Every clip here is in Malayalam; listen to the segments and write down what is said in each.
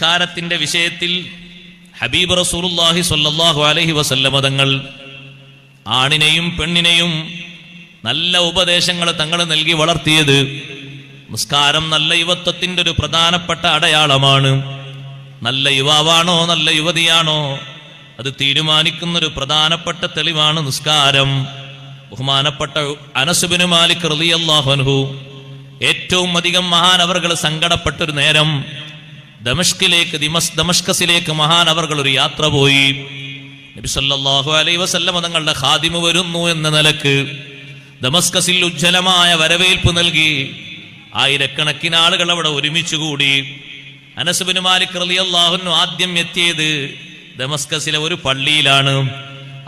നിസ്കാരത്തിന്റെ വിഷയത്തിൽ ഹബീബ് റസൂലുള്ളാഹി സ്വല്ലല്ലാഹു അലഹി വസല്ലമ തങ്ങൾ ആണിനെയും പെണ്ണിനെയും നല്ല ഉപദേശങ്ങൾ തങ്ങൾ നൽകി വളർത്തിയത് നിസ്കാരം നല്ല യുവത്വത്തിന്റെ ഒരു പ്രധാനപ്പെട്ട അടയാളമാണ്. നല്ല യുവാവാണോ നല്ല യുവതിയാണോ അത് തീരുമാനിക്കുന്ന ഒരു പ്രധാനപ്പെട്ട തെളിവാണ് നിസ്കാരം. ബഹുമാനപ്പെട്ട അനസുബിന് മാലിക് റളിയല്ലാഹു അൻഹു ഏറ്റവും അധികം മഹാനവറുകൾ സങ്കടപ്പെട്ടൊരു നേരം ദമഷ്കിലേക്ക് ദമഷ്കസിലേക്ക് അവർകൾ ഒരു യാത്ര പോയി. നബി സല്ലല്ലാഹു അലൈഹി വസല്ലമ തങ്ങളുടെ ഖാദിമ് വരുന്നു എന്ന നിലയ്ക്ക് ദമസ്കസിൽ ഉജ്ജ്വലമായ വരവേൽപ്പ് നൽകി. ആയിരക്കണക്കിന് ആളുകൾ അവിടെ ഒരുമിച്ച് കൂടി. അനസുബിന് മാലിക് റളിയല്ലാഹുന്നു ആദ്യം എത്തിയത് ദമസ്കസിലെ ഒരു പള്ളിയിലാണ്.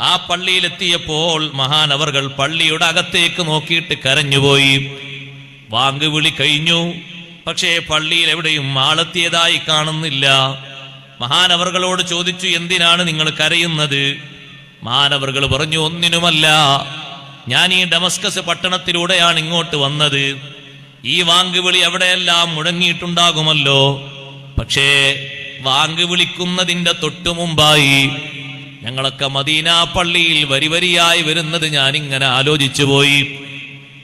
ആ പള്ളിയിലെത്തിയപ്പോൾ മഹാനവർകൾ പള്ളിയുടെ അകത്തേക്ക് നോക്കിയിട്ട് കരഞ്ഞുപോയി. വാങ്ക് വിളി കഴിഞ്ഞു. പക്ഷേ പള്ളിയിൽ എവിടെയും ആളെത്തിയതായി കാണുന്നില്ല. മഹാനവറുകളോട് ചോദിച്ചു എന്തിനാണ് നിങ്ങൾ കരയുന്നത്? മഹാനവറുകൾ പറഞ്ഞു ഒന്നിനുമല്ല. ഞാൻ ഈ ഡമസ്കസ് പട്ടണത്തിലൂടെയാണ് ഇങ്ങോട്ട് വന്നത്. ഈ വാങ്ക് വിളി എവിടെയെല്ലാം മുഴങ്ങിയിട്ടുണ്ടാകുമല്ലോ. പക്ഷേ വാങ്ക് വിളിക്കുന്നതിന്റെ തൊട്ടു മുമ്പായി ഞങ്ങളൊക്കെ മദീന പള്ളിയിൽ വരിവരിയായി വരുന്നത് ഞാൻ ഇങ്ങനെ ആലോചിച്ചു പോയി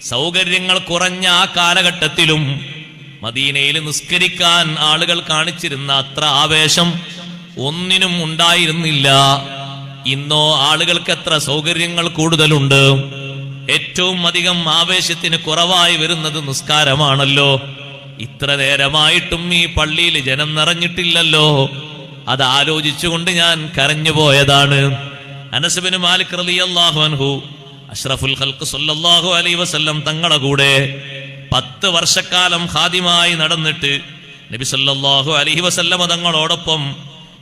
സൗകര്യങ്ങൾ കുറഞ്ഞ ആ കാലഘട്ടത്തിലും മദീനയിൽ നിസ്കരിക്കാൻ ആളുകൾ കാണിച്ചിരുന്ന അത്ര ആവേശം ഒന്നിനും ഉണ്ടായിരുന്നില്ല. ഇന്നോ ആളുകൾക്ക് എത്ര സൗകര്യങ്ങൾ കൂടുതലുണ്ട്. ഏറ്റവും അധികം ആവേശത്തിന് കുറവായി വരുന്നത് നിസ്കാരമാണല്ലോ. ഇത്ര നേരമായിട്ടും ഈ പള്ളിയിൽ ജനം നിറഞ്ഞിട്ടില്ലല്ലോ. അത് ആലോചിച്ചുകൊണ്ട് ഞാൻ കരഞ്ഞു പോയതാണ്. അനസബിന് മാലിക് റളിയല്ലാഹു അൻഹു അഷ്റഫുൽ ഖൽക്ക് സല്ലല്ലാഹു അലൈഹി വസല്ലം തങ്ങളെ കൂടെ പത്ത് വർഷക്കാലം ഹാദിമായി നടന്നിട്ട് നബി സല്ലാഹു അലഹി വസല്ലമ തങ്ങളോടൊപ്പം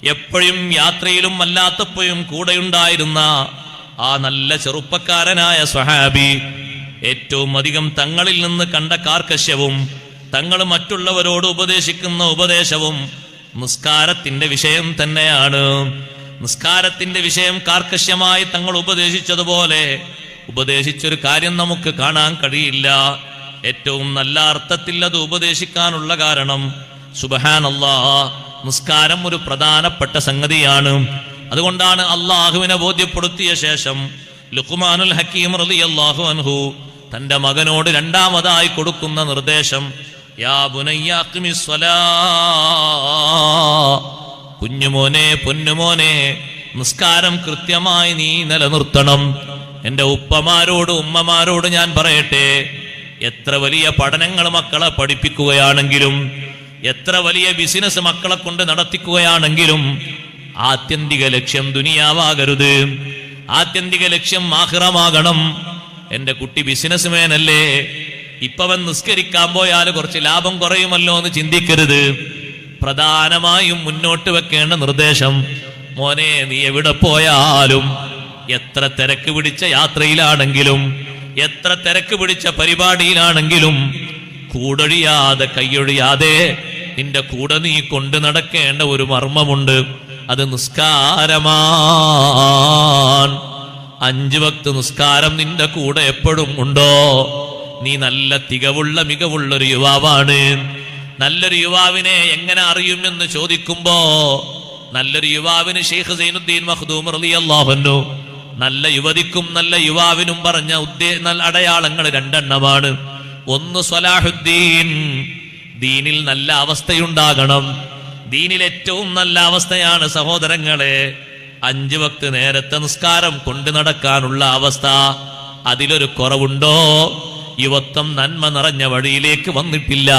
എപ്പോഴും യാത്രയിലും അല്ലാത്തപ്പോഴും കൂടെയുണ്ടായിരുന്ന ആ നല്ല ചെറുപ്പക്കാരനായ സ്വഹാബി ഏറ്റവും അധികം തങ്ങളിൽ നിന്ന് കണ്ട കാർക്കശ്യവും തങ്ങൾ മറ്റുള്ളവരോട് ഉപദേശിക്കുന്ന ഉപദേശവും നിസ്കാരത്തിന്റെ വിഷയം തന്നെയാണ്. നിസ്കാരത്തിന്റെ വിഷയം കാർക്കശ്യമായി തങ്ങൾ ഉപദേശിച്ചതുപോലെ ഉപദേശിച്ചൊരു കാര്യം നമുക്ക് കാണാൻ കഴിയില്ല. ഏറ്റവും നല്ല അർത്ഥത്തിൽ അത് ഉപദേശിക്കാനുള്ള കാരണം സുബഹാനല്ലാ നിസ്കാരം ഒരു പ്രധാനപ്പെട്ട സംഗതിയാണ്. അതുകൊണ്ടാണ് അള്ളാഹുവിനെ ബോധ്യപ്പെടുത്തിയ ശേഷം ലുഖ്മാനുൽ ഹക്കീം റലി അള്ളാഹു അൻഹു തന്റെ മകനോട് രണ്ടാമതായി കൊടുക്കുന്ന നിർദ്ദേശം യാ കുഞ്ഞുമോനെ പൊന്നുമോനെ നിസ്കാരം കൃത്യമായി നീ നിലനിർത്തണം. എന്റെ ഉപ്പമാരോട് ഉമ്മമാരോട് ഞാൻ പറയട്ടെ. എത്ര വലിയ പഠനങ്ങൾ മക്കളെ പഠിപ്പിക്കുകയാണെങ്കിലും എത്ര വലിയ ബിസിനസ് മക്കളെ കൊണ്ട് നടത്തിക്കുകയാണെങ്കിലും ആത്യന്തിക ലക്ഷ്യം ദുനിയാവാകരുത്. ആത്യന്തിക ലക്ഷ്യം മാഹിറമാകണം എന്റെ കുട്ടി ബിസിനസ് മേനല്ലേ ഇപ്പവൻ നിസ്കരിക്കാൻ പോയാൽ കുറച്ച് ലാഭം കുറയുമല്ലോ എന്ന് ചിന്തിക്കരുത്. പ്രധാനമായും മുന്നോട്ട് വെക്കേണ്ട നിർദ്ദേശം മോനെ നീ എവിടെ പോയാലും എത്ര തിരക്ക് പിടിച്ച യാത്രയിലാണെങ്കിലും എത്ര തിരക്ക് പിടിച്ച പരിപാടിയിലാണെങ്കിലും കൂടൊഴിയാതെ കൈയൊഴിയാതെ നിന്റെ കൂടെ നീ കൊണ്ടു നടക്കേണ്ട ഒരു മർമ്മമുണ്ട്. അത് നിസ്കാരമാണ് അഞ്ചു വക്ത് നിസ്കാരം നിന്റെ കൂടെ എപ്പോഴും ഉണ്ടോ? നീ നല്ല തികവുള്ള മികവുള്ളൊരു യുവാവാണ്. നല്ലൊരു യുവാവിനെ എങ്ങനെ അറിയുമെന്ന് ചോദിക്കുമ്പോ നല്ലൊരു യുവാവിന് ഷെയ്ഖ് സൈനുദ്ദീൻ മഖ്ദൂം റളിയല്ലാഹു നല്ല യുവതിക്കും നല്ല യുവാവിനും പറഞ്ഞ ഉദ്ദേ അടയാളങ്ങൾ രണ്ടെണ്ണമാണ്. ഒന്ന് സ്വലാഹുദ്ദീൻ. ദീനിൽ നല്ല അവസ്ഥയുണ്ടാകണം. ദീനിൽ ഏറ്റവും നല്ല അവസ്ഥയാണ് സഹോദരങ്ങളെ. അഞ്ചു വക്ത് നേരത്തെ നിസ്കാരം കൊണ്ടു നടക്കാനുള്ള അവസ്ഥ. അതിലൊരു കുറവുണ്ടോ? യുവത്വം നന്മ നിറഞ്ഞ വഴിയിലേക്ക് വന്നിട്ടില്ല.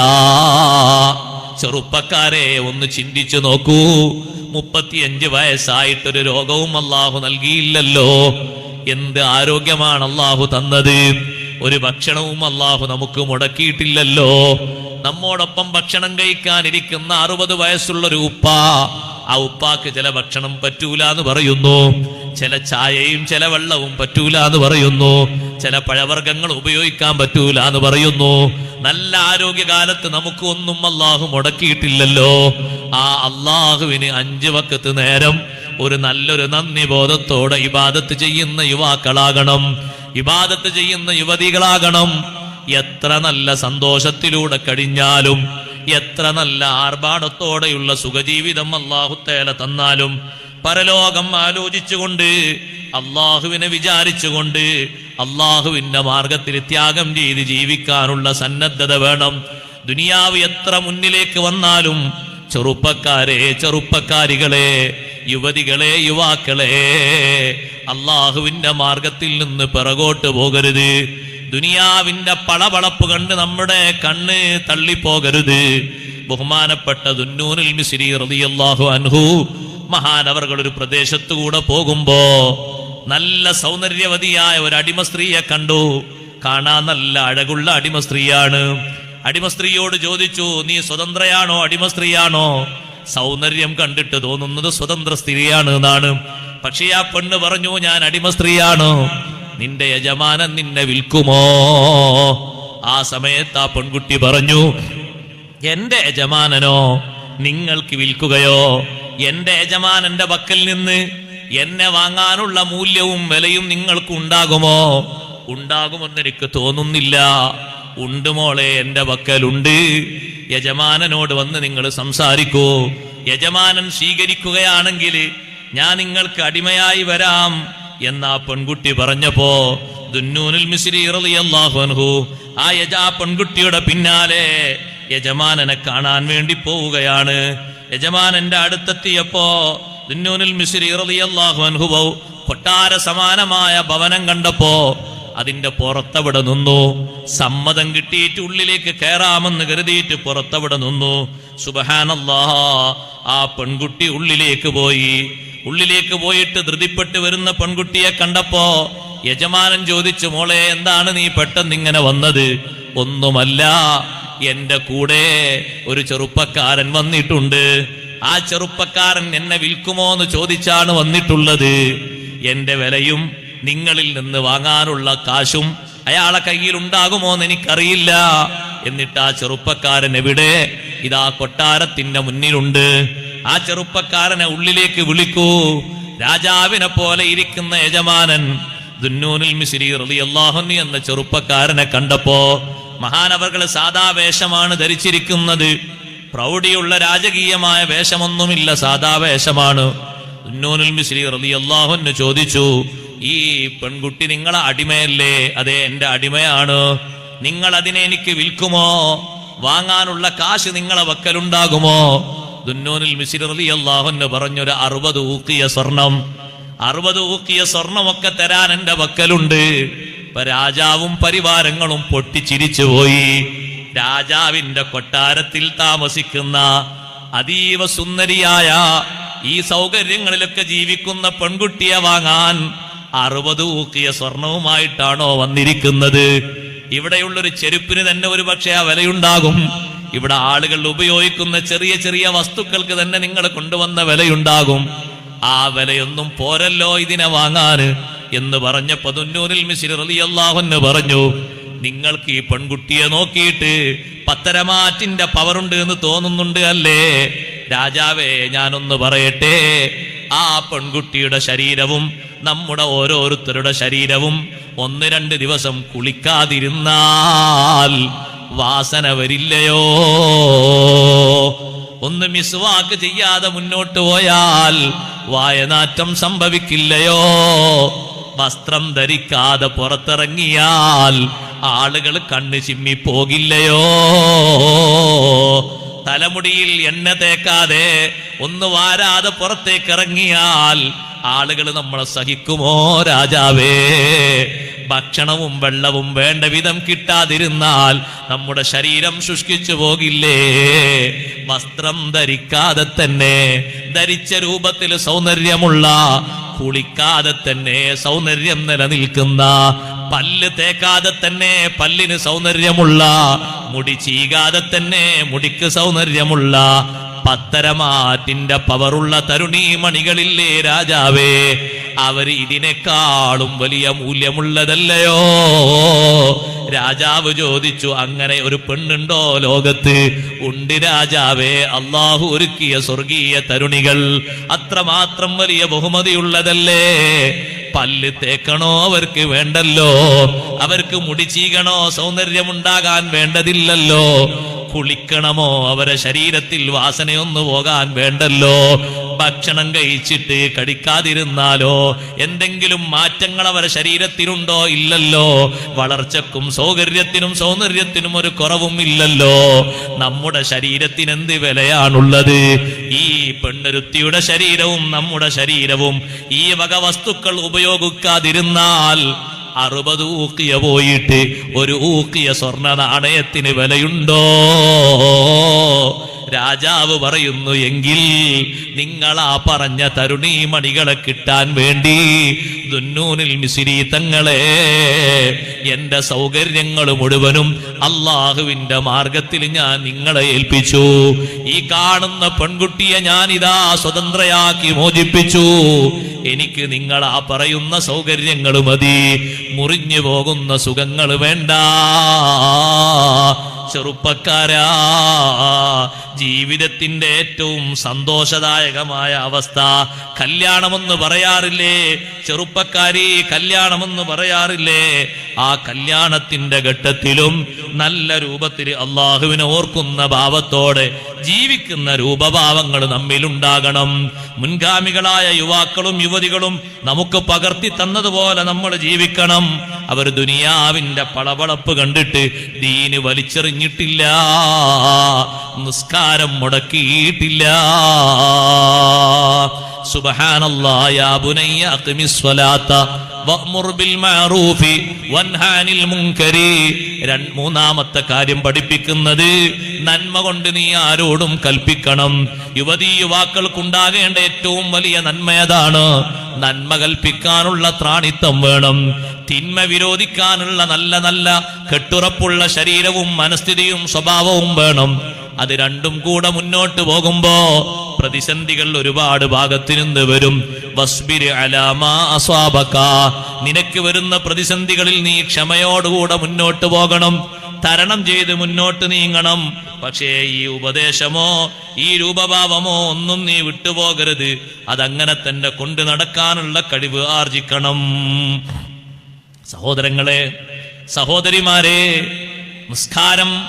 ചെറുപ്പക്കാരെ ഒന്ന് ചിന്തിച്ചു നോക്കൂ. മുപ്പത്തിയഞ്ച് വയസ്സായിട്ടൊരു രോഗവും അള്ളാഹു നൽകിയില്ലല്ലോ. എന്ത് ആരോഗ്യമാണ് അള്ളാഹു തന്നത്? ഒരു ഭക്ഷണവും അള്ളാഹു നമുക്ക് മുടക്കിയിട്ടില്ലല്ലോ. നമ്മോടൊപ്പം ഭക്ഷണം കഴിക്കാനിരിക്കുന്ന അറുപത് വയസ്സുള്ള ഒരു ഉപ്പ ആ ഉപ്പാക്ക് ചില ഭക്ഷണം പറ്റൂല എന്ന് പറയുന്നു. ചില ചായയും ചില വെള്ളവും പറ്റൂല എന്ന് പറയുന്നു. ചില പഴവർഗങ്ങൾ ഉപയോഗിക്കാൻ പറ്റൂല എന്ന് പറയുന്നു. നല്ല ആരോഗ്യകാലത്ത് നമുക്ക് ഒന്നും അള്ളാഹു മുടക്കിയിട്ടില്ലല്ലോ. ആ അള്ളാഹുവിന് അഞ്ച് വക്കത്ത് നേരം ഒരു നല്ലൊരു നന്ദി ബോധത്തോടെ ഇബാദത്ത് ചെയ്യുന്ന യുവാക്കളാകണം. ഇബാദത്ത് ചെയ്യുന്ന യുവതികളാകണം. എത്ര നല്ല സന്തോഷത്തിലൂടെ കഴിഞ്ഞാലും എത്ര നല്ല ആർഭാടത്തോടെയുള്ള സുഖജീവിതം അള്ളാഹുത്തേല തന്നാലും പരലോകം ആലോചിച്ചുകൊണ്ട് അള്ളാഹുവിനെ വിചാരിച്ചുകൊണ്ട് അള്ളാഹുവിന്റെ മാർഗത്തിൽ ത്യാഗം ചെയ്ത് ജീവിക്കാനുള്ള സന്നദ്ധത വേണം. ദുനിയാവ് എത്ര മുന്നിലേക്ക് വന്നാലും ചെറുപ്പക്കാരെ ചെറുപ്പക്കാരികളെ യുവതികളെ യുവാക്കളെ അള്ളാഹുവിന്റെ മാർഗത്തിൽ നിന്ന് പിറകോട്ട് പോകരുത്. ദുനിയാവിന്റെ പളപളപ്പ് കണ്ട് നമ്മുടെ കണ്ണ് തള്ളിപ്പോകരുത്. ബഹുമാനപ്പെട്ട ദുന്നൂനിൽ മിസിരി റളിയല്ലാഹു അൻഹു മഹാനവർകൾ ഒരു പ്രദേശത്തു കൂടെ പോകുമ്പോ നല്ല സൗന്ദര്യവതിയായ ഒരു അടിമ സ്ത്രീയെ കണ്ടു. കാണാൻ നല്ല അഴകുള്ള അടിമ സ്ത്രീയാണ്. അടിമ സ്ത്രീയോട് ചോദിച്ചു നീ സ്വതന്ത്രയാണോ? അടിമ സ്ത്രീയാണോ? സൗന്ദര്യം കണ്ടിട്ട് തോന്നുന്നത് സ്വതന്ത്ര സ്ത്രീയാണ് എന്നാണ്. പക്ഷേ ആ പെണ്ണ് പറഞ്ഞു ഞാൻ അടിമ സ്ത്രീയാണ്. നിന്റെ യജമാനൻ നിന്നെ വിൽക്കുമോ? ആ സമയത്ത് ആ പെൺകുട്ടി പറഞ്ഞു എന്റെ യജമാനനോ നിങ്ങൾക്ക് വിൽക്കുകയോ? എന്റെ യജമാനന്റെ പക്കൽ നിന്ന് എന്നെ വാങ്ങാനുള്ള മൂല്യവും വിലയും നിങ്ങൾക്ക് ഉണ്ടാകുമോ? ഉണ്ടാകുമെന്ന് എനിക്ക് തോന്നുന്നില്ല. ഉണ്ട് മോളെ എന്റെ പക്കലുണ്ട് യജമാനനോട് വന്ന് നിങ്ങൾ സംസാരിക്കൂ. യജമാനൻ സ്വീകരിക്കുകയാണെങ്കിൽ ഞാൻ നിങ്ങൾക്ക് അടിമയായി വരാം എന്നാ പെൺകുട്ടി പറഞ്ഞപ്പോ ദുന്നൂനിൽ മിസ്രി അൻഹു ആ യജാ പെൺകുട്ടിയുടെ പിന്നാലെ യജമാനനെ കാണാൻ വേണ്ടി പോവുകയാണ്. യജമാനന്റെ അടുത്തെത്തിയപ്പോ റളിയല്ലാഹു അൻഹു കൊട്ടാര സമാനമായ ഭവനം കണ്ടപ്പോ അതിന്റെ പുറത്തവിടെ നിന്നു. സമ്മതം കിട്ടിയിട്ട് ഉള്ളിലേക്ക് കയറാമെന്ന് കരുതിയിട്ട് പുറത്തവിടെ നിന്നു. സുബഹാനല്ലാ ആ പെൺകുട്ടി ഉള്ളിലേക്ക് പോയി. ഉള്ളിലേക്ക് പോയിട്ട് ധൃതിപ്പെട്ട് വരുന്ന പെൺകുട്ടിയെ കണ്ടപ്പോ യജമാനൻ ചോദിച്ചു മോളെ എന്താണ് നീ പെട്ടെന്ന് ഇങ്ങനെ വന്നത്? ഒന്നുമല്ല എന്റെ കൂടെ ഒരു ചെറുപ്പക്കാരൻ വന്നിട്ടുണ്ട്. ആ ചെറുപ്പക്കാരൻ എന്നെ വിൽക്കുമോ എന്ന് ചോദിച്ചാണ് വന്നിട്ടുള്ളത്. എന്റെ വിലയും നിങ്ങളിൽ നിന്ന് വാങ്ങാനുള്ള കാശും അയാളെ കയ്യിൽ ഉണ്ടാകുമോ എന്ന് എനിക്കറിയില്ല. എന്നിട്ട് ആ ചെറുപ്പക്കാരൻ എവിടെ? ഇതാ കൊട്ടാരത്തിന്റെ മുന്നിലുണ്ട്. ആ ചെറുപ്പക്കാരനെ ഉള്ളിലേക്ക് വിളിക്കൂ. രാജാവിനെ പോലെ ഇരിക്കുന്ന യജമാനൻ ദുന്നൂനിൽ മിശ്രി റളിയല്ലാഹു എന്ന ചെറുപ്പക്കാരനെ കണ്ടപ്പോ മഹാനവർകൾ സാദാ വേഷമാണ് ധരിച്ചിരിക്കുന്നത്. പ്രൗഢിയുള്ള രാജകീയമായ വേഷമൊന്നുമില്ല സാദാ വേഷമാണ്. ചോദിച്ചു ഈ പെൺകുട്ടി നിങ്ങളെ അടിമയല്ലേ? അതെ എന്റെ അടിമയാണ്. നിങ്ങൾ അതിനെ എനിക്ക് വിൽക്കുമോ? വാങ്ങാനുള്ള കാശ് നിങ്ങളെ വക്കലുണ്ടാകുമോ? ദുന്നൂനിൽ മിസ്രി റളിയല്ലാഹു പറഞ്ഞൊരു അറുപത് ഊക്കിയ സ്വർണം. അറുപത് ഊക്കിയ സ്വർണമൊക്കെ തരാൻ എന്റെ വക്കലുണ്ട്. രാജാവും പരിവാരങ്ങളും പൊട്ടിച്ചിരിച്ചു പോയി. രാജാവിന്റെ കൊട്ടാരത്തിൽ താമസിക്കുന്ന അതീവ സുന്ദരിയായ ഈ സൗകര്യങ്ങളിലൊക്കെ ജീവിക്കുന്ന പെൺകുട്ടിയെ വാങ്ങാൻ അറുപത് ഊക്കിയ സ്വർണവുമായിട്ടാണോ വന്നിരിക്കുന്നത്. ഇവിടെയുള്ളൊരു ചെരുപ്പിന് തന്നെ ഒരു പക്ഷേ ആ വിലയുണ്ടാകും. ഇവിടെ ആളുകൾ ഉപയോഗിക്കുന്ന ചെറിയ ചെറിയ വസ്തുക്കൾക്ക് തന്നെ നിങ്ങൾ കൊണ്ടുവന്ന വിലയുണ്ടാകും. ആ വിലയൊന്നും പോരല്ലോ ഇതിനെ വാങ്ങാന് എന്ന് പറഞ്ഞപ്പോ പതിനൂറിൽ മിസിർ റളിയല്ലാഹുവിന് പറഞ്ഞു നിങ്ങൾക്ക് ഈ പെൺകുട്ടിയെ നോക്കിയിട്ട് പത്തരമാറ്റിന്റെ പവറുണ്ട് എന്ന് തോന്നുന്നുണ്ട് അല്ലേ? രാജാവേ ഞാനൊന്ന് പറയട്ടെ. ആ പെൺകുട്ടിയുടെ ശരീരവും നമ്മുടെ ഓരോരുത്തരുടെ ശരീരവും ഒന്ന് രണ്ട് ദിവസം കുളിക്കാതിരുന്നാൽ വാസന വരില്ലയോ? ഒന്ന് മിസ്വാക്ക് ചെയ്യാതെ മുന്നോട്ട് പോയാൽ വായനാറ്റം സംഭവിക്കില്ലയോ? വസ്ത്രം ധരിക്കാതെ പുറത്തിറങ്ങിയാൽ ആളുകൾ കണ്ണ് ചിമ്മി പോകില്ലയോ തലമുടിയിൽ എണ്ണ തേക്കാതെ ഒന്ന് വാരാതെ പുറത്തേക്ക് ഇറങ്ങിയാൽ ആളുകൾ നമ്മളെ സഹിക്കുമോ രാജാവേ? ഭക്ഷണവും വെള്ളവും വേണ്ട വിധം കിട്ടാതിരുന്നാൽ നമ്മുടെ ശരീരം ശുഷ്കിച്ചു പോകില്ലേ? വസ്ത്രം ധരിക്കാതെ തന്നെ ധരിച്ച രൂപത്തിൽ സൗന്ദര്യമുള്ള കുളിക്കാതെ തന്നെ സൗന്ദര്യം നിലനിൽക്കുന്ന പല്ല് തേക്കാതെ തന്നെ പല്ലിന് സൗന്ദര്യമുള്ള മുടി ചീകാതെ തന്നെ മുടിക്ക് സൗന്ദര്യമുള്ള പത്തരമാറ്റിന്റെ പവറുള്ള തരുണീ മണികളില്ലേ രാജാവേ? അവർ ഇതിനേക്കാളും വലിയ മൂല്യമുള്ളതല്ലയോ? രാജാവ് ചോദിച്ചു അങ്ങനെ ഒരു പെണ്ണുണ്ടോ ലോകത്ത്? ഉണ്ട് രാജാവേ അള്ളാഹു ഒരുക്കിയ സ്വർഗീയ തരുണികൾ അത്രമാത്രം വലിയ ബഹുമതിയുള്ളതല്ലേ? പല്ല് തേക്കണോ അവർക്ക് വേണ്ടല്ലോ? അവർക്ക് മുടി ചീകണോ സൗന്ദര്യമുണ്ടാകാൻ വേണ്ടതില്ലല്ലോ? കുളിക്കണമോ അവരെ ശരീരത്തിൽ വാസനയൊന്നു പോകാൻ വേണ്ടല്ലോ? ഭക്ഷണം കഴിച്ചിട്ട് കടിക്കാതിരുന്നാലോ? എന്തെങ്കിലും മാറ്റങ്ങൾ അവരെ ശരീരത്തിനുണ്ടോ? ഇല്ലല്ലോ. വളർച്ചക്കും സൗകര്യത്തിനും സൗന്ദര്യത്തിനും ഒരു കുറവും ഇല്ലല്ലോ. നമ്മുടെ ശരീരത്തിന് എന്ത് വിലയാണുള്ളത്? ഈ പെണ്ണൊരുത്തിയുടെ ശരീരവും നമ്മുടെ ശരീരവും ഈ വക വസ്തുക്കൾ ഉപയോഗിക്കാതിരുന്നാൽ അറുപത് ഊക്കിയ പോയിട്ട് ഒരു ഊക്കിയ സ്വർണ നാണയത്തിന് വിലയുണ്ടോ? രാജാവ് പറയുന്നു എങ്കിൽ നിങ്ങൾ ആ പറഞ്ഞ തരുണീമണികളെ കിട്ടാൻ വേണ്ടി ദുന്നൂനിൽ മിസിരി തങ്ങളെ എന്റെ സൗകര്യങ്ങൾ മുഴുവനും അള്ളാഹുവിന്റെ മാർഗത്തിൽ ഞാൻ നിങ്ങളെ ഏൽപ്പിച്ചു. ഈ കാണുന്ന പെൺകുട്ടിയെ ഞാൻ ഇതാ സ്വതന്ത്രയാക്കി മോചിപ്പിച്ചു. എനിക്ക് നിങ്ങൾ ആ പറയുന്ന സൗകര്യങ്ങൾ മതി. മുറിഞ്ഞു പോകുന്ന സുഖങ്ങൾ വേണ്ട. ചെറുപ്പക്കാരാ. ജീവിതത്തിന്റെ ഏറ്റവും സന്തോഷദായകമായ അവസ്ഥ. കല്യാണമെന്ന് പറയാറില്ലേ? ചെറുപ്പക്കാരി കല്യാണമെന്ന് പറയാറില്ലേ? ആ കല്യാണത്തിന്റെ ഘട്ടത്തിലും നല്ല രൂപത്തിൽ അള്ളാഹുവിനെ ഓർക്കുന്ന ഭാവത്തോടെ ജീവിക്കുന്ന രൂപഭാവങ്ങൾ നമ്മിലുണ്ടാകണം. മുൻഗാമികളായ യുവാക്കളും യുവതികളും നമുക്ക് പകർത്തി തന്നതുപോലെ നമ്മൾ ജീവിക്കണം. അവർ ദുനിയാവിന്റെ പളവളപ്പ് കണ്ടിട്ട് ദീന് വലിച്ചെറിഞ്ഞിട്ടില്ല നിസ്കാരം മുടക്കിയിട്ടില്ല. സുബ്ഹാനല്ലാ യാ ബുനയ്യ അഖിമിസ് സ്വലാത്ത ബിൽ മഅറൂഫി വൻഹാനിൽ മുൻകരി രണ്ട് മൂന്നാമത്തെ കാര്യം പഠിപ്പിക്കുന്നത് നന്മ കൊണ്ട് നീ ആരോടും കൽപ്പിക്കണം. യുവതീ യുവാക്കൾക്കുണ്ടാകേണ്ട ഏറ്റവും വലിയ നന്മ ഏതാണ്? നന്മ കൽപ്പിക്കാനുള്ള ത്രാണിത്വം വേണം. തിന്മ വിരോധിക്കാനുള്ള നല്ല നല്ല കെട്ടുറപ്പുള്ള ശരീരവും മനസ്ഥിതിയും സ്വഭാവവും വേണം. അത് രണ്ടും കൂടെ മുന്നോട്ട് പോകുമ്പോ പ്രതിസന്ധികൾ ഒരുപാട് ഭാഗത്തു നിന്ന് വരും നിനക്ക് വരുന്ന പ്രതിസന്ധികളിൽ നീ ക്ഷമയോടുകൂടെ മുന്നോട്ട് പോകണം തരണം ചെയ്ത് മുന്നോട്ട് നീങ്ങണം. പക്ഷേ ഈ ഉപദേശമോ ഈ രൂപഭാവമോ ഒന്നും നീ വിട്ടുപോകരുത്. അതങ്ങനെ തന്നെ കൊണ്ടു നടക്കാനുള്ള കഴിവ് ആർജിക്കണം. സഹോദരങ്ങളെ സഹോദരിമാരെ നിസ്കാരം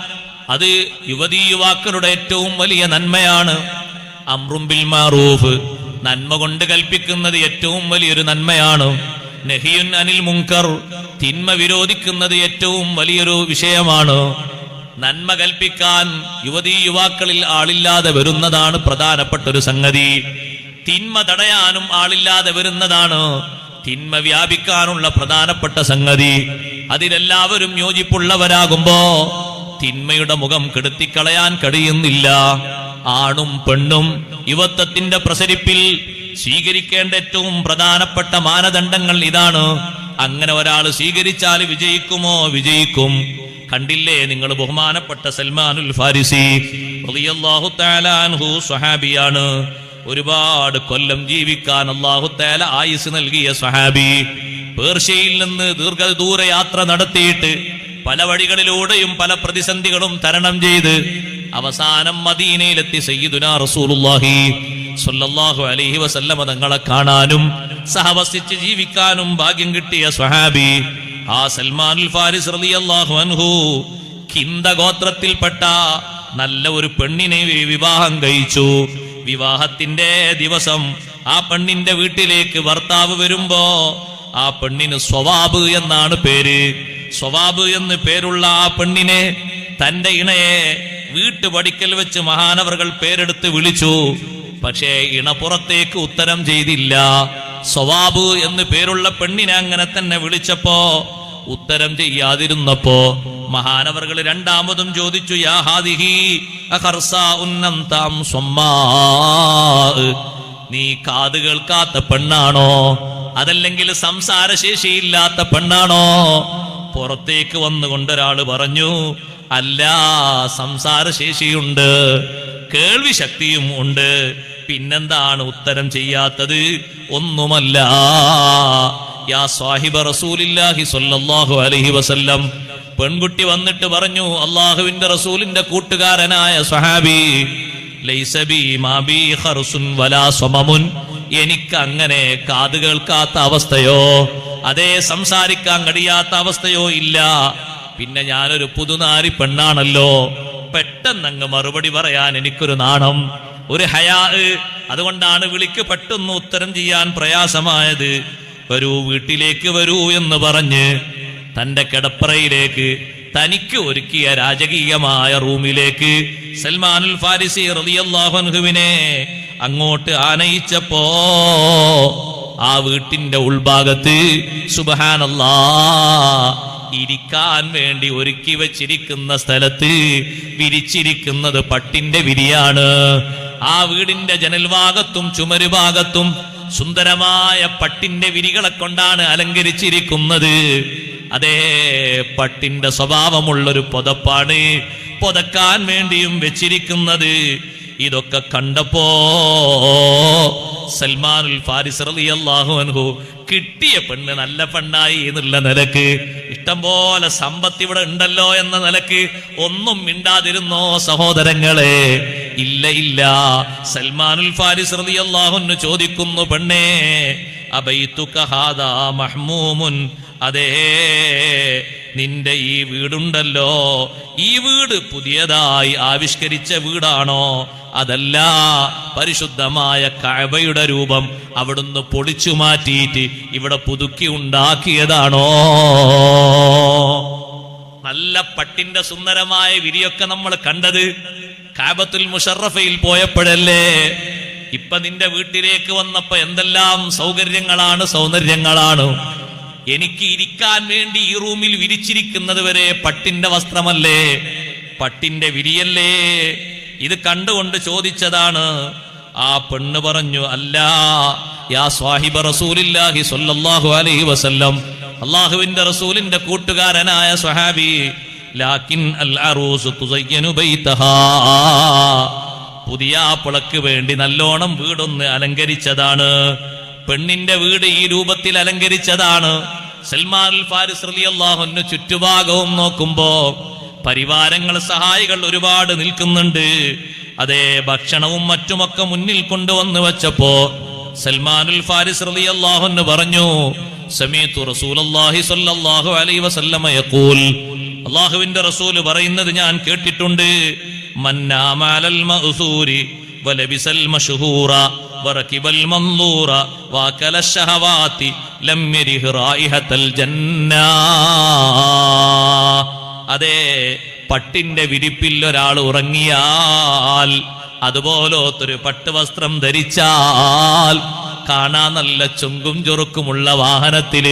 അത് യുവതീ യുവാക്കളുടെ ഏറ്റവും വലിയ നന്മയാണ്. അമ്രുംബിൽ മാറൂഫ് നന്മ കൊണ്ട് കൽപ്പിക്കുന്നത് ഏറ്റവും വലിയൊരു നന്മയാണ്. നഹിയുൻ അനിൽ മുങ്കർ തിന്മ വിരോധിക്കുന്നത് ഏറ്റവും വലിയൊരു വിഷയമാണ്. നന്മ കൽപ്പിക്കാൻ യുവതീ യുവാക്കളിൽ ആളില്ലാതെ വരുന്നതാണ് പ്രധാനപ്പെട്ട ഒരു സംഗതി. തിന്മ തടയാനും ആളില്ലാതെ വരുന്നതാണ് തിന്മ വ്യാപിക്കാനുള്ള പ്രധാനപ്പെട്ട സംഗതി. അതിലെല്ലാവരും യോജിപ്പുള്ളവരാകുമ്പോ തിന്മയുടെ മുഖം കെടുത്തിക്കളയാൻ കഴിയുന്നില്ല. ആണും പെണ്ണും യുവത്വത്തിന്റെ പ്രസരിപ്പിൽ സ്വീകരിക്കേണ്ട ഏറ്റവും പ്രധാനപ്പെട്ട മാനദണ്ഡങ്ങൾ ഇതാണ്. അങ്ങനെ ഒരാൾ സ്വീകരിച്ചാൽ വിജയിക്കുമോ? വിജയിക്കും. കണ്ടില്ലേ? നിങ്ങൾ ബഹുമാനപ്പെട്ട സൽമാനുൽ ഫാരിസി സ്വഹാബിയാണ്. ഒരുപാട് കൊല്ലം ജീവിക്കാൻ അള്ളാഹു തആല ആയുസ് നൽകിയ സ്വഹാബി. പേർഷ്യയിൽ നിന്ന് ദീർഘദൂര യാത്ര നടത്തിയിട്ട് പല വഴികളിലൂടെയും പല പ്രതിസന്ധികളും തരണം ചെയ്ത് അവസാനം മദീനയിലെത്തി സയ്യിദുനാ റസൂലുള്ളാഹി സ്വല്ലല്ലാഹു അലൈഹി വസല്ലമ തങ്ങളെ കാണാനും സഹവസിച്ച് ജീവിക്കാനും ഭാഗ്യം കിട്ടിയ സ്വഹാബി ആ സൽമാനുൽ ഫാരിസ് റളിയല്ലാഹു അൻഹു കിന്ദ ഗോത്രത്തിൽപ്പെട്ട നല്ല ഒരു പെണ്ണിനെ വിവാഹം കഴിച്ചു. വിവാഹത്തിന്റെ ദിവസം ആ പെണ്ണിന്റെ വീട്ടിലേക്ക് ഭർത്താവ് വരുമ്പോ ആ പെണ്ണിന് സ്വവാബ് എന്നാണ് പേര്. സ്വവാബ് എന്ന് പേരുള്ള ആ പെണ്ണിനെ തന്റെ ഇണയെ വീട്ടുപടിക്കൽ വെച്ച് മഹാനവറുകൾ പേരെടുത്ത് വിളിച്ചു. പക്ഷേ ഇണപ്പുറത്തേക്ക് ഉത്തരം ചെയ്തില്ല. സ്വവാബ് എന്ന് പേരുള്ള പെണ്ണിനെ അങ്ങനെ തന്നെ വിളിച്ചപ്പോ ഉത്തരം ചെയ്യാതിരുന്നപ്പോ മഹാനവറുകൾ രണ്ടാമതും ചോദിച്ചു യാ ഹാദിഹി നീ കാത് കേൾക്കാത്ത പെണ്ണാണോ? അതല്ലെങ്കിൽ സംസാരശേഷിയില്ലാത്ത പെണ്ണാണോ? പുറത്തേക്ക് വന്നുകൊണ്ട് ഒരാൾ പറഞ്ഞു അല്ല സംസാരശേഷിയുണ്ട് കേൾവി ശക്തിയും ഉണ്ട്. പിന്നെന്താണ് ഉത്തരം ചെയ്യാത്തത്? ഒന്നുമല്ല. യാ സാഹിബ റസൂലില്ലാഹി സ്വല്ലല്ലാഹു അലൈഹി വസല്ലം പെൺകുട്ടി വന്നിട്ട് പറഞ്ഞു അള്ളാഹുവിന്റെ റസൂലിന്റെ കൂട്ടുകാരനായ സഹാബി എനിക്ക് അങ്ങനെ കാത് കേൾക്കാത്ത അവസ്ഥയോ അതേ സംസാരിക്കാൻ കഴിയാത്ത അവസ്ഥയോ ഇല്ല. പിന്നെ ഞാനൊരു പുതുനാരി പെണ്ണാണല്ലോ. പെട്ടെന്നങ്ങ് മറുപടി പറയാൻ എനിക്കൊരു നാണം. ഒരു ഹയാ. അതുകൊണ്ടാണ് വിളിക്ക് പെട്ടെന്ന് ഉത്തരം ചെയ്യാൻ പ്രയാസമായത്. വരൂ വീട്ടിലേക്ക് വരൂ എന്ന് പറഞ്ഞ് തന്റെ കിടപ്പറയിലേക്ക് തനിക്ക് ഒരുക്കിയ രാജകീയമായ റൂമിലേക്ക് സൽമാനുൽ ഫാരിസി റലിയല്ലാഹുവിനെ അങ്ങോട്ട് ആനയിച്ചപ്പോ ആ വീട്ടിന്റെ ഉൾഭാഗത്ത് സുബഹാനല്ലാ ഇരിക്കാൻ വേണ്ടി ഒരുക്കി വച്ചിരിക്കുന്ന സ്ഥലത്ത് വിരിച്ചിരിക്കുന്നത് പട്ടിന്റെ വിരിയാണ്. ആ വീടിന്റെ ജനൽഭാഗത്തും ചുമരുഭാഗത്തും സുന്ദരമായ പട്ടിന്റെ വിരികളെ കൊണ്ടാണ് അലങ്കരിച്ചിരിക്കുന്നത്. അതേ പട്ടിന്റെ സ്വഭാവമുള്ളൊരു പുതപ്പാണ് പുതക്കാൻ വേണ്ടിയും വെച്ചിരിക്കുന്നത്. ഇതൊക്കെ കണ്ടപ്പോ സൽമാനുൽ ഫാരിസ് റളിയല്ലാഹു അൻഹു കിട്ടിയ പെണ്ണ് നല്ല പെണ്ണായി എന്നുള്ള നിലയ്ക്ക്. ഇഷ്ടം പോലെ സമ്പത്ത് ഇവിടെ ഉണ്ടല്ലോ എന്ന നിലയ്ക്ക് ഒന്നും മിണ്ടാതിരുന്നോ സഹോദരങ്ങളെ? ഇല്ല ഇല്ല. സൽമാനുൽ ഫാരിസ് റളിയല്ലാഹു അൻഹു ചോദിക്കുന്നു പെണ്ണേ അബൈതുക ഹാദാ മഹ്മൂമുൻ അതേ നിന്റെ ഈ വീടുണ്ടല്ലോ. ഈ വീട് പുതിയതായി ആവിഷ്കരിച്ച വീടാണോ? അതല്ല പരിശുദ്ധമായ കഴവയുടെ രൂപം അവിടുന്ന് പൊളിച്ചു മാറ്റിയിട്ട് ഇവിടെ പുതുക്കി ഉണ്ടാക്കിയതാണോ? നല്ല പട്ടിന്റെ സുന്ദരമായ വിരിയൊക്കെ നമ്മൾ കണ്ടത് കാബത്തുൽ മുഷറഫയിൽ പോയപ്പോഴല്ലേ. ഇപ്പൊ നിന്റെ വീട്ടിലേക്ക് വന്നപ്പോ എന്തെല്ലാം സൗകര്യങ്ങളാണ് സൗന്ദര്യങ്ങളാണ്. എനിക്ക് ഇരിക്കാൻ വേണ്ടി ഈ റൂമിൽ വിരിച്ചിരിക്കുന്നത് വരെ പട്ടിന്റെ വസ്ത്രമല്ലേ? പട്ടിന്റെ വിരിയല്ലേ? ഇത് കണ്ടുകൊണ്ട് ചോദിച്ചതാണ്. ആ പെണ്ണ് പറഞ്ഞു അല്ല യാ സ്വാഹിബ റസൂലില്ലാഹി സ്വല്ലല്ലാഹു അലൈഹി വസല്ലം. അള്ളാഹുവിന്റെ റസൂലിന്റെ കൂട്ടുകാരനായ സ്വഹാബി ലാക്കിൻ അൽ അറൂസ് തുസയ്യനു ബൈതഹാ. പുതിയ പുളക്ക് വേണ്ടി നല്ലോണം വീടൊന്ന് അലങ്കരിച്ചതാണ്. പെണ്ണിന്റെ വീട് ഈ രൂപത്തിൽ അലങ്കരിച്ചതാണ്. സൽമാൻ ഫാരിസ് റലിയല്ലാഹുന്നു ചുറ്റുഭാഗവും നോക്കുമ്പോ പരിവാരങ്ങൾ സഹായികൾ ഒരുപാട് നിൽക്കുന്നുണ്ട്. അതേ ഭക്ഷണവും മറ്റുമൊക്കെ മുന്നിൽ കൊണ്ടുവന്ന് വെച്ചപ്പോ സൽമാനുൽ ഫാരിസ് റലിയല്ലാഹുന്നു പറഞ്ഞു സമീത്തു റസൂലുള്ളാഹി സ്വല്ലല്ലാഹു അലൈഹി വസല്ലമ യഖൂൽ. അള്ളാഹുവിന്റെ റസൂൽ പറയുന്നത് ഞാൻ കേട്ടിട്ടുണ്ട്. മന്നാമാലൽ മഅ്സൂരി വലബിസൽ മഷ്ഹൂറ. വറക്കിബൽ മന്ദൂറ വാക്കല ഷഹവാതി ലമ്യരിഹ് റായിഹത്തൽ ജന്നാ. അതേ പട്ടിന്റെ വിരിപ്പിൽ ഒരാൾ ഉറങ്ങിയാൽ അതുപോലൊത്തൊരു പട്ടുവസ്ത്രം ധരിച്ചാൽ കാണാൻ നല്ല ചുങ്കും ചുറുക്കുമുള്ള വാഹനത്തിൽ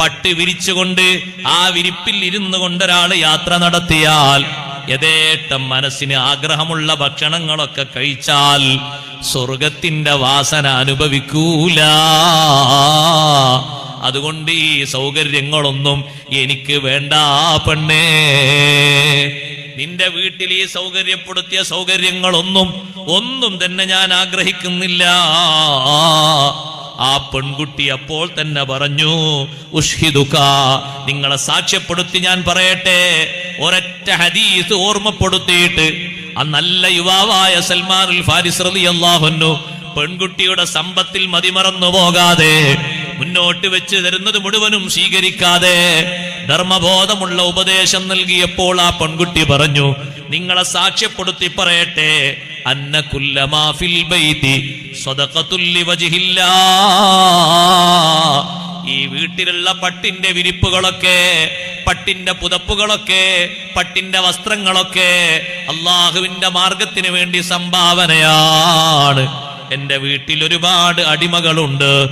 പട്ട് വിരിച്ചുകൊണ്ട് ആ വിരിപ്പിൽ ഇരുന്നു കൊണ്ടൊരാൾ യാത്ര നടത്തിയാൽ യഥേട്ടം മനസ്സിന് ആഗ്രഹമുള്ള ഭക്ഷണങ്ങളൊക്കെ കഴിച്ചാൽ സ്വർഗത്തിന്റെ വാസന അനുഭവിക്കൂല. അതുകൊണ്ട് ഈ സൗകര്യങ്ങളൊന്നും എനിക്ക് വേണ്ട പെണ്ണേ. നിന്റെ വീട്ടിൽ ഈ സൗകര്യപ്പെടുത്തിയ സൗകര്യങ്ങളൊന്നും ഒന്നും തന്നെ ഞാൻ ആഗ്രഹിക്കുന്നില്ല. ആ പെൺകുട്ടി അപ്പോൾ തന്നെ പറഞ്ഞു ഉഷ്ഹിദുക നിങ്ങളെ സാക്ഷ്യപ്പെടുത്തി ഞാൻ പറയട്ടെ. ഒരൊറ്റ ഹദീസ് ഓർമ്മപ്പെടുത്തിയിട്ട് ആ നല്ല യുവാവായ സൽമാനുൽ ഫാരിസ് റളിയല്ലാഹു പെൺകുട്ടിയുടെ സമ്പത്തിൽ മതിമറന്നു പോകാതെ മുന്നോട്ട് വെച്ച് തരുന്നത് മുഴുവനും സ്വീകരിക്കാതെ ധർമ്മബോധമുള്ള ഉപദേശം നൽകിയപ്പോൾ ആ പെൺകുട്ടി പറഞ്ഞു നിങ്ങളെ സാക്ഷ്യപ്പെടുത്തി പറയട്ടെ. അന്ന കുല്ലമാ ഫിൽ ബൈതി സ്വതഖത്തുല്ലി വജ്ഹില്ലാ ഈ വീട്ടിലുള്ള പട്ടിന്റെ വിരിപ്പുകളൊക്കെ പട്ടിന്റെ പുതപ്പുകളൊക്കെ പട്ടിന്റെ വസ്ത്രങ്ങളൊക്കെ അള്ളാഹുവിന്റെ മാർഗത്തിന് വേണ്ടി സംഭാവനയാണ്. എന്റെ വീട്ടിൽ ഒരുപാട് അടിമകളുണ്ട്.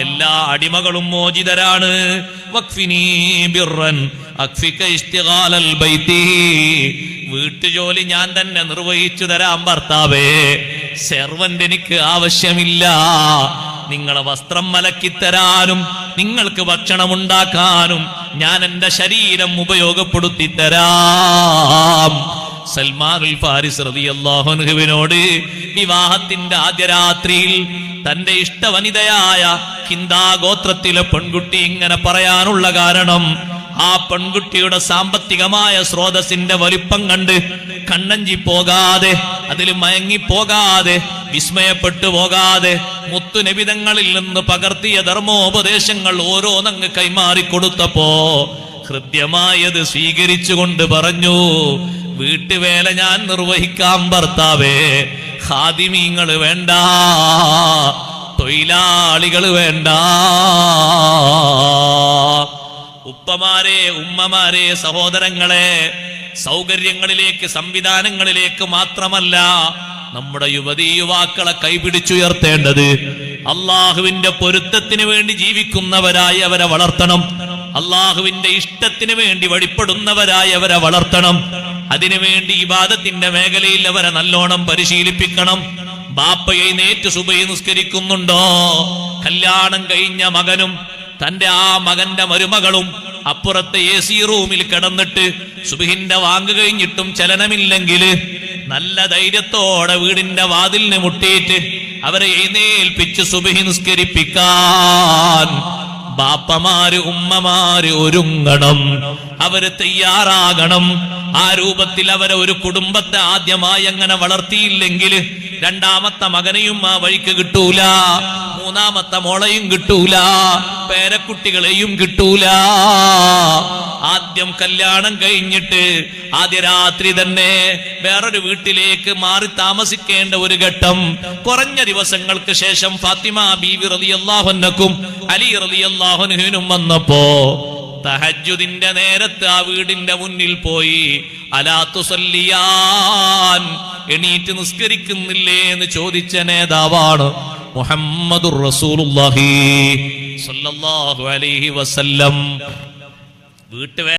എല്ലാ അടിമകളും മോചിതരാണ്. വീട്ടുജോലി ഞാൻ തന്നെ നിർവഹിച്ചു തരാം ഭർത്താവേ. സെർവന്റ് എനിക്ക് ആവശ്യമില്ല. നിങ്ങളെ വസ്ത്രം മലക്കിത്തരാനും നിങ്ങൾക്ക് ഭക്ഷണം ഉണ്ടാക്കാനും ഞാൻ എന്റെ ശരീരം ഉപയോഗപ്പെടുത്തി തരാം സൽമാനുൽ ഫാരിസ് റളിയല്ലാഹുവിനോട് വിവാഹത്തിന്റെ ആദ്യ രാത്രിയിൽ തന്റെ ഇഷ്ടവനിതയായ ഹിന്ദാ ഗോത്രത്തിലെ പെൺകുട്ടി ഇങ്ങനെ പറയാനുള്ള കാരണം ആ പെൺകുട്ടിയുടെ സാമ്പത്തികമായ സ്രോതസ്സിന്റെ വലിപ്പം കണ്ട് കണ്ണഞ്ചി പോകാതെ അതിൽ മയങ്ങി പോകാതെ വിസ്മയപ്പെട്ടു പോകാതെ മുത്തുനിബിതങ്ങളിൽ നിന്ന് പകർത്തിയ ധർമ്മോപദേശങ്ങൾ ഓരോന്നങ്ങ് കൈമാറി കൊടുത്തപ്പോ ഹൃദ്യമായത് സ്വീകരിച്ചുകൊണ്ട് പറഞ്ഞു വീട്ടുവേല ഞാൻ നിർവഹിക്കാം ഭർത്താവേ ഹാദിമീങ്ങൾ വേണ്ട തൊഴിലാളികൾ വേണ്ട. ഉപ്പമാരെ ഉമ്മമാരെ സഹോദരങ്ങളെ സൗകര്യങ്ങളിലേക്ക് സംവിധാനങ്ങളിലേക്ക് മാത്രമല്ല നമ്മുടെ യുവതീ യുവാക്കളെ കൈപിടിച്ചുയർത്തേണ്ടത്. അള്ളാഹുവിന്റെ പൊരുത്തത്തിന് വേണ്ടി ജീവിക്കുന്നവരായി അവരെ വളർത്തണം. അള്ളാഹുവിന്റെ ഇഷ്ടത്തിന് വേണ്ടി വഴിപ്പെടുന്നവരായി അവരെ വളർത്തണം. അതിനുവേണ്ടി ഇബാദത്തിന്റെ മേഖലയിൽ അവരെ നല്ലോണം പരിശീലിപ്പിക്കണം. ബാപ്പയെ നേറ്റ് സുബൈ നിസ്കരിക്കുന്നുണ്ടോ? കല്യാണം കഴിഞ്ഞ മകനും തന്റെ ആ മകന്റെ മരുമകളും അപ്പുറത്തെ എ സി റൂമിൽ കിടന്നിട്ട് സുബിഹിന്റെ വാങ്ങ് കഴിഞ്ഞിട്ടും ചലനമില്ലെങ്കിൽ നല്ല ധൈര്യത്തോടെ വീടിന്റെ വാതിലിന് മുട്ടിയിട്ട് അവരെ എഴുന്നേൽപ്പിച്ച് സുബിഹി നിസ്കരിപ്പിക്കാൻ ബാപ്പമാര് ഉമ്മമാര് ഒരുങ്ങണം. അവർ തയ്യാറാകണം. ആ രൂപത്തിൽ അവരെ ഒരു കുടുംബത്തെ ആദ്യമായി അങ്ങനെ വളർത്തിയില്ലെങ്കിൽ രണ്ടാമത്തെ മകനെയും ആ വഴിക്ക് കിട്ടൂല. മൂന്നാമത്തെ മോളെയും കിട്ടൂല. പേരക്കുട്ടികളെയും കിട്ടൂല. ആദ്യം കല്യാണം കഴിഞ്ഞിട്ട് ആദ്യ രാത്രി തന്നെ വേറൊരു വീട്ടിലേക്ക് മാറി താമസിക്കേണ്ട ഒരു ഘട്ടം. കുറഞ്ഞ ദിവസങ്ങൾക്ക് ശേഷം ഫാത്തിമ ബീവി റലിയല്ലാഹുനക്കും അലി റളിയല്ലാഹുനുവിനും വന്നപ്പോ തഹജുദിന്റെ നേരത്ത് ആ വീടിന്റെ മുന്നിൽ പോയി അലാത്തു സല്ലിയാൻ എണീറ്റ് നിസ്കരിക്കുന്നില്ലേ? എന്ന് ചോദിച്ച നേതാവാണ് മുഹമ്മദുർ റസൂലുള്ളാഹി അലൈഹി വസല്ലം. വീട്ടുവേ